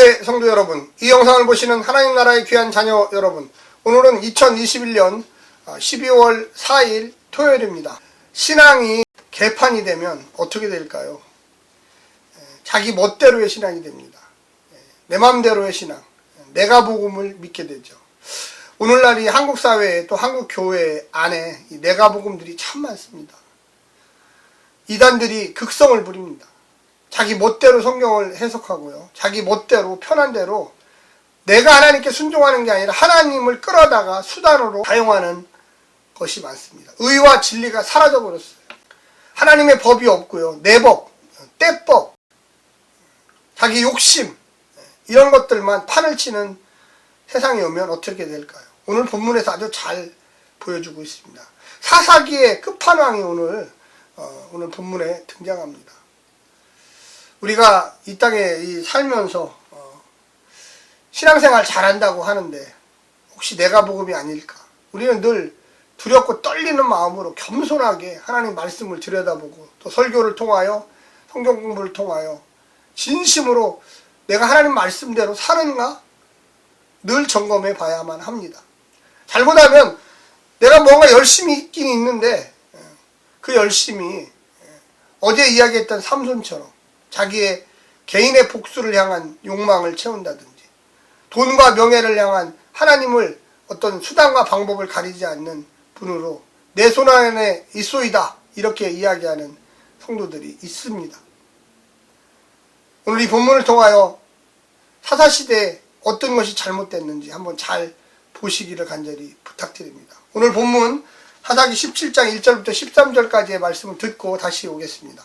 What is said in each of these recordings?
한국교회 성도 여러분, 이 영상을 보시는 하나님 나라의 귀한 자녀 여러분, 오늘은 2021년 12월 4일 토요일입니다. 신앙이 개판이 되면 어떻게 될까요? 에, 자기 멋대로의 신앙이 됩니다. 에, 내 맘대로의 신앙, 내가 복음을 믿게 되죠. 오늘날 이 한국 사회에 또 한국 교회 안에 이 내가 복음들이 참 많습니다. 이단들이 극성을 부립니다. 자기 멋대로 성경을 해석하고요. 자기 멋대로 편한 대로 내가 하나님께 순종하는 게 아니라 하나님을 끌어다가 수단으로 사용하는 것이 많습니다. 의와 진리가 사라져 버렸어요. 하나님의 법이 없고요. 내 법, 때법, 자기 욕심 이런 것들만 판을 치는 세상이 오면 어떻게 될까요? 오늘 본문에서 아주 잘 보여주고 있습니다. 사사기의 끝판왕이 오늘 어, 오늘 본문에 등장합니다. 우리가 이 땅에 이 살면서 어, 신앙생활 잘한다고 하는데 혹시 내가 복음이 아닐까? 우리는 늘 두렵고 떨리는 마음으로 겸손하게 하나님 말씀을 들여다보고 또 설교를 통하여 성경 공부를 통하여 진심으로 내가 하나님 말씀대로 사는가 늘 점검해 봐야만 합니다. 잘못 하면 내가 뭔가 열심히 있긴 있는데 그 열심이 어제 이야기했던 삼손처럼 자기의 개인의 복수를 향한 욕망을 채운다든지 돈과 명예를 향한 하나님을 어떤 수단과 방법을 가리지 않는 분으로 내 손 안에 있소이다 이렇게 이야기하는 성도들이 있습니다. 오늘 이 본문을 통하여 사사시대에 어떤 것이 잘못됐는지 한번 잘 보시기를 간절히 부탁드립니다. 오늘 본문 사사기 17장 1절부터 13절까지의 말씀을 듣고 다시 오겠습니다.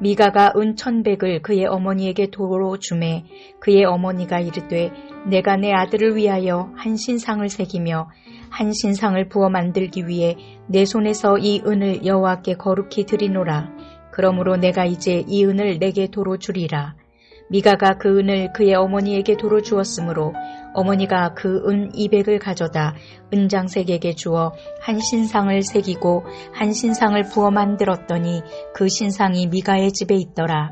미가가 은 천백을 그의 어머니에게 도로 주매 그의 어머니가 이르되 내가 내 아들을 위하여 한 신상을 새기며 한 신상을 부어 만들기 위해 내 손에서 이 은을 여호와께 거룩히 드리노라. 그러므로 내가 이제 이 은을 내게 도로 주리라. 미가가 그 은을 그의 어머니에게 도로 주었으므로 어머니가 그은 이백을 가져다 은장색에게 주어 한 신상을 새기고 한 신상을 부어 만들었더니 그 신상이 미가의 집에 있더라.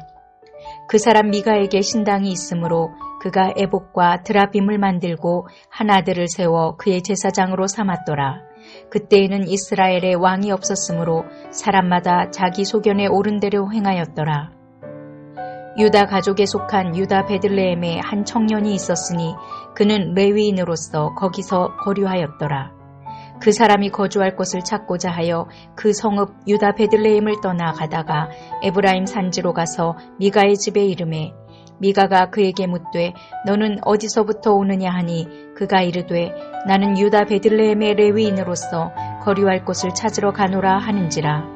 그 사람 미가에게 신당이 있으므로 그가 에복과 드라빔을 만들고 한 아들을 세워 그의 제사장으로 삼았더라. 그때에는 이스라엘에 왕이 없었으므로 사람마다 자기 소견에 옳은 대로 행하였더라. 유다 가족에 속한 유다 베들레헴에 한 청년이 있었으니 그는 레위인으로서 거기서 거류하였더라. 그 사람이 거주할 곳을 찾고자 하여 그 성읍 유다 베들레헴을 떠나 가다가 에브라임 산지로 가서 미가의 집에 이름에 미가가 그에게 묻되 너는 어디서부터 오느냐 하니 그가 이르되 나는 유다 베들레헴의 레위인으로서 거류할 곳을 찾으러 가노라 하는지라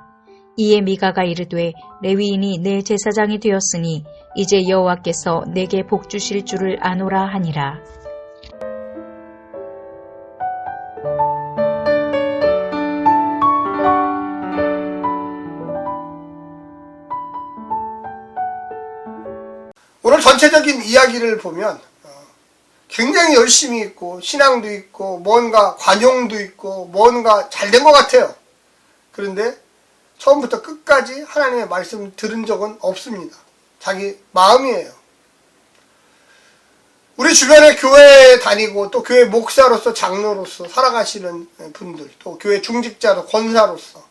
이에 미가가 이르되 레위인이 내 제사장이 되었으니 이제 여호와께서 내게 복 주실 줄을 아노라 하니라. 오늘 전체적인 이야기를 보면 어, 굉장히 열심히 있고 신앙도 있고 뭔가 관용도 있고 뭔가 잘 된 것 같아요. 그런데 처음부터 끝까지 하나님의 말씀을 들은 적은 없습니다. 자기 마음이에요. 우리 주변에 교회 다니고 또 교회 목사로서 장로로서 살아가시는 분들 또 교회 중직자로 권사로서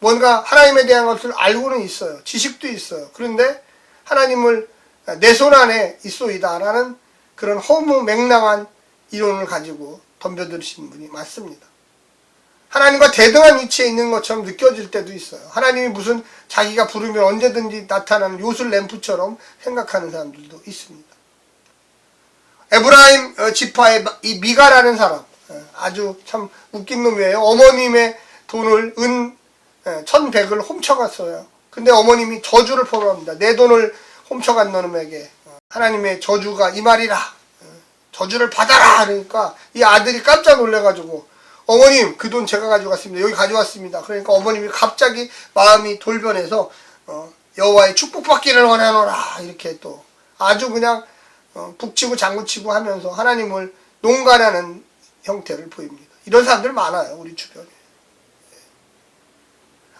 뭔가 하나님에 대한 것을 알고는 있어요. 지식도 있어요. 그런데 하나님을 내 손 안에 있소이다라는 그런 허무 맹랑한 이론을 가지고 덤벼드시는 분이 많습니다. 하나님과 대등한 위치에 있는 것처럼 느껴질 때도 있어요. 하나님이 무슨 자기가 부르면 언제든지 나타나는 요술 램프처럼 생각하는 사람들도 있습니다. 에브라임 어, 지파의 이 미가라는 사람 어, 아주 참 웃긴 놈이에요. 어머님의 돈을 은 예, 천백을 훔쳐갔어요. 근데 어머님이 저주를 포함합니다. 내 돈을 훔쳐간 놈에게 어, 하나님의 저주가 이 말이라 어, 저주를 받아라 그러니까 이 아들이 깜짝 놀래가지고 어머님 그 돈 제가 가져갔습니다. 여기 가져왔습니다. 그러니까 어머님이 갑자기 마음이 돌변해서 어, 여호와의 축복받기를 원하노라 이렇게 또 아주 그냥 어, 북치고 장구치고 하면서 하나님을 농간하는 형태를 보입니다. 이런 사람들 많아요 우리 주변에.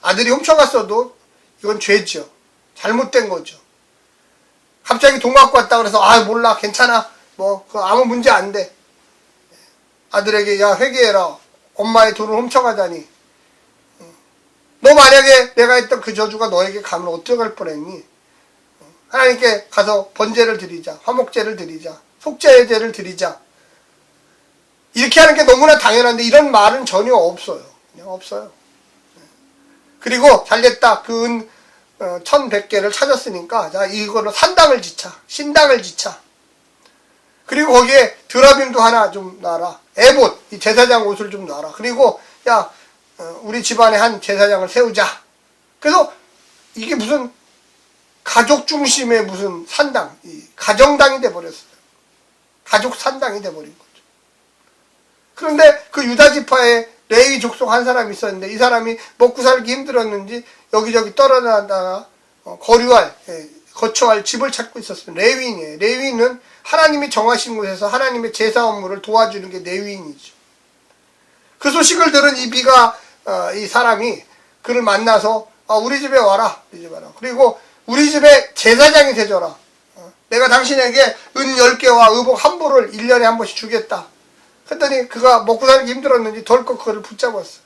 아들이 훔쳐갔어도 이건 죄죠. 잘못된 거죠. 갑자기 돈 갖고 왔다 그래서 아 몰라 괜찮아 뭐 그거 아무 문제 안 돼. 아들에게 야 회개해라 엄마의 돈을 훔쳐가다니. 너 만약에 내가 했던 그 저주가 너에게 가면 어떡할 뻔했니? 하나님께 가서 번제를 드리자, 화목제를 드리자, 속죄제를 드리자. 이렇게 하는 게 너무나 당연한데 이런 말은 전혀 없어요. 그냥 없어요. 그리고 잘됐다. 그 은, 어, 1100개를 찾았으니까, 자, 이거로 산당을 지차. 신당을 지차. 그리고 거기에 드라빔도 하나 좀 놔라. 에봇, 이 제사장 옷을 좀 놔라. 그리고, 야, 어, 우리 집안에 한 제사장을 세우자. 그래서 이게 무슨 가족 중심의 무슨 산당, 이 가정당이 돼버렸어요. 가족 산당이 돼버린 거죠. 그런데 그 유다 지파에 레위 족속 한 사람이 있었는데 이 사람이 먹고 살기 힘들었는지 여기저기 떨어나다가 어, 거류할 예, 거처할 집을 찾고 있었어요. 레위인이에요. 레위인은 하나님이 정하신 곳에서 하나님의 제사 업무를 도와주는 게 레위인이죠. 그 소식을 들은 이 비가 어, 이 사람이 그를 만나서 아, 우리 집에 와라. 우리 집에 와라. 그리고 우리 집에 제사장이 되줘라. 어, 내가 당신에게 은 10개와 의복 한 보를 1년에 한 번씩 주겠다. 그랬더니 그가 먹고 살기 힘들었는지 덜컥 그를 붙잡았어.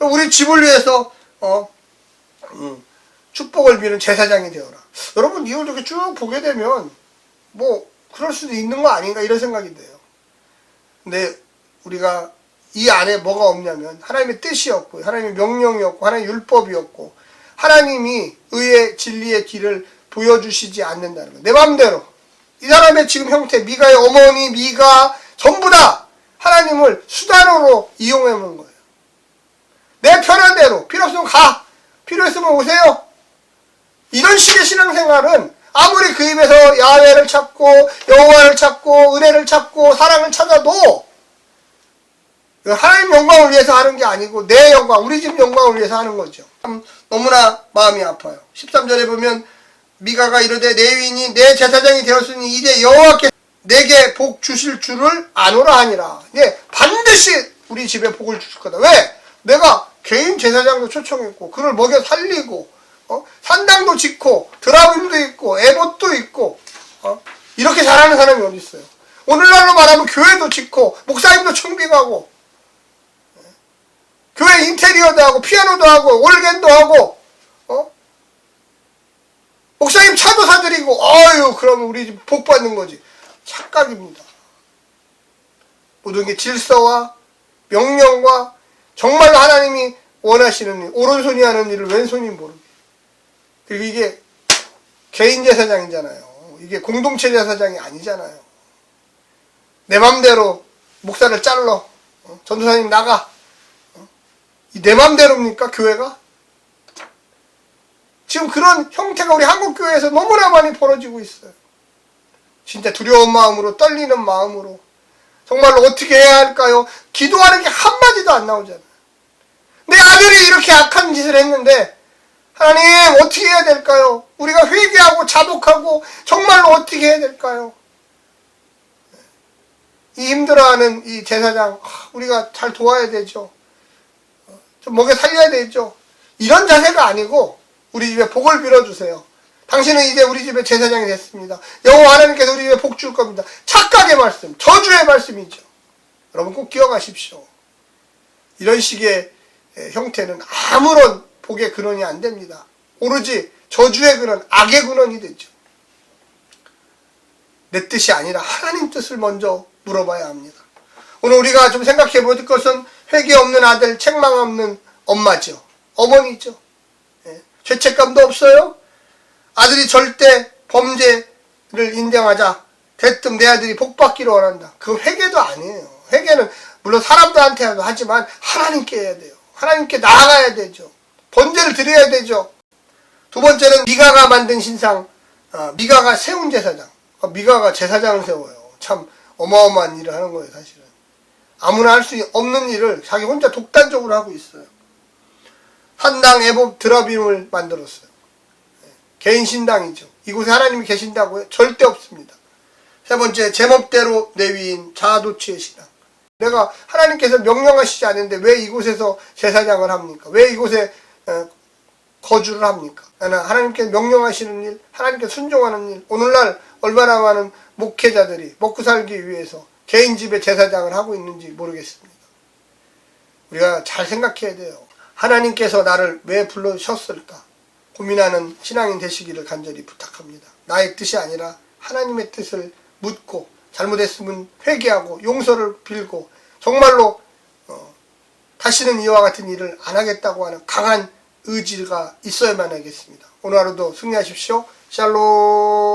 우리 집을 위해서 어 음, 축복을 비는 제사장이 되어라. 여러분 이걸 이렇게 쭉 보게 되면 뭐 그럴 수도 있는 거 아닌가 이런 생각이 돼요. 근데 우리가 이 안에 뭐가 없냐면 하나님의 뜻이었고 하나님의 명령이었고 하나님의 율법이었고 하나님이 의의 진리의 길을 보여주시지 않는다는 거. 내 마음대로 이 사람의 지금 형태, 미가의 어머니, 미가 전부 다 하나님을 수단으로 이용해 놓은 거예요. 내 편한 대로 필요 없으면 가, 필요했으면 오세요. 이런 식의 신앙생활은 아무리 그 입에서 야훼를 찾고 여호와를 찾고 은혜를 찾고 사랑을 찾아도 하나님 영광을 위해서 하는 게 아니고 내 영광, 우리 집 영광을 위해서 하는 거죠. 참 너무나 마음이 아파요. 13절에 보면 미가가 이르되 레위인이 내 제사장이 되었으니 이제 여호와께 내게 복 주실 줄을 아노라 하니라. 예, 반드시 우리 집에 복을 주실 거다. 왜? 내가 개인 제사장도 초청했고 그를 먹여 살리고 어? 산당도 짓고 드라빔도 있고 에봇도 있고 어? 이렇게 잘하는 사람이 어디 있어요? 오늘날로 말하면 교회도 짓고 목사님도 청빙하고 예. 교회 인테리어도 하고 피아노도 하고 올겐도 하고 어? 목사님 차도 사드리고 어유 그러면 우리 집복 받는 거지 착각입니다. 모든 게 질서와 명령과 정말로 하나님이 원하시는 일, 오른손이 하는 일을 왼손이 모르게. 그리고 이게 개인 제사장이잖아요. 이게 공동체 제사장이 아니잖아요. 내 맘대로 목사를 잘러. 어? 전도사님 나가. 어? 이내 맘대로입니까? 교회가? 지금 그런 형태가 우리 한국 교회에서 너무나 많이 벌어지고 있어요. 진짜 두려운 마음으로, 떨리는 마음으로. 정말로 어떻게 해야 할까요? 기도하는 게 한마디도 안 나오잖아요. 내 아들이 이렇게 악한 짓을 했는데, 하나님, 어떻게 해야 될까요? 우리가 회개하고 자복하고, 정말로 어떻게 해야 될까요? 이 힘들어하는 이 제사장, 우리가 잘 도와야 되죠. 좀 먹여 살려야 되죠. 이런 자세가 아니고, 우리 집에 복을 빌어주세요. 당신은 이제 우리 집에 제사장이 됐습니다. 여호와 하나님께서 우리 집에 복 줄 겁니다. 착각의 말씀, 저주의 말씀이죠. 여러분 꼭 기억하십시오. 이런 식의 예, 형태는 아무런 복의 근원이 안 됩니다. 오로지 저주의 근원, 악의 근원이 되죠. 내 뜻이 아니라 하나님 뜻을 먼저 물어봐야 합니다. 오늘 우리가 좀 생각해 볼 것은 회개 없는 아들, 책망 없는 엄마죠. 어머니죠. 예, 죄책감도 없어요. 아들이 절대 범죄를 인정하자 대뜸 내 아들이 복받기를 원한다. 그 회개도 아니에요. 회개는 물론 사람들한테도 하지만 하나님께 해야 돼요. 하나님께 나아가야 되죠. 번제를 드려야 되죠. 두 번째는 미가가 만든 신상, 어, 미가가 세운 제사장. 어, 미가가 제사장을 세워요. 참 어마어마한 일을 하는 거예요, 사실은. 아무나 할 수 없는 일을 자기 혼자 독단적으로 하고 있어요. 한당 애법 드라빔을 만들었어요. 예, 개인 신당이죠. 이곳에 하나님이 계신다고요? 절대 없습니다. 세 번째, 제멋대로 내위인 자아도취의 신앙. 내가 하나님께서 명령하시지 않는데 왜 이곳에서 제사장을 합니까? 왜 이곳에 어, 거주를 합니까? 하나님께 명령하시는 일, 하나님께 순종하는 일, 오늘날 얼마나 많은 목회자들이 먹고 살기 위해서 개인 집에 제사장을 하고 있는지 모르겠습니다. 우리가 잘 생각해야 돼요. 하나님께서 나를 왜 불러셨을까? 고민하는 신앙인 되시기를 간절히 부탁합니다. 나의 뜻이 아니라 하나님의 뜻을 묻고 잘못했으면 회개하고 용서를 빌고 정말로 어, 다시는 이와 같은 일을 안 하겠다고 하는 강한 의지가 있어야만 하겠습니다. 오늘 하루도 승리하십시오. 샬롬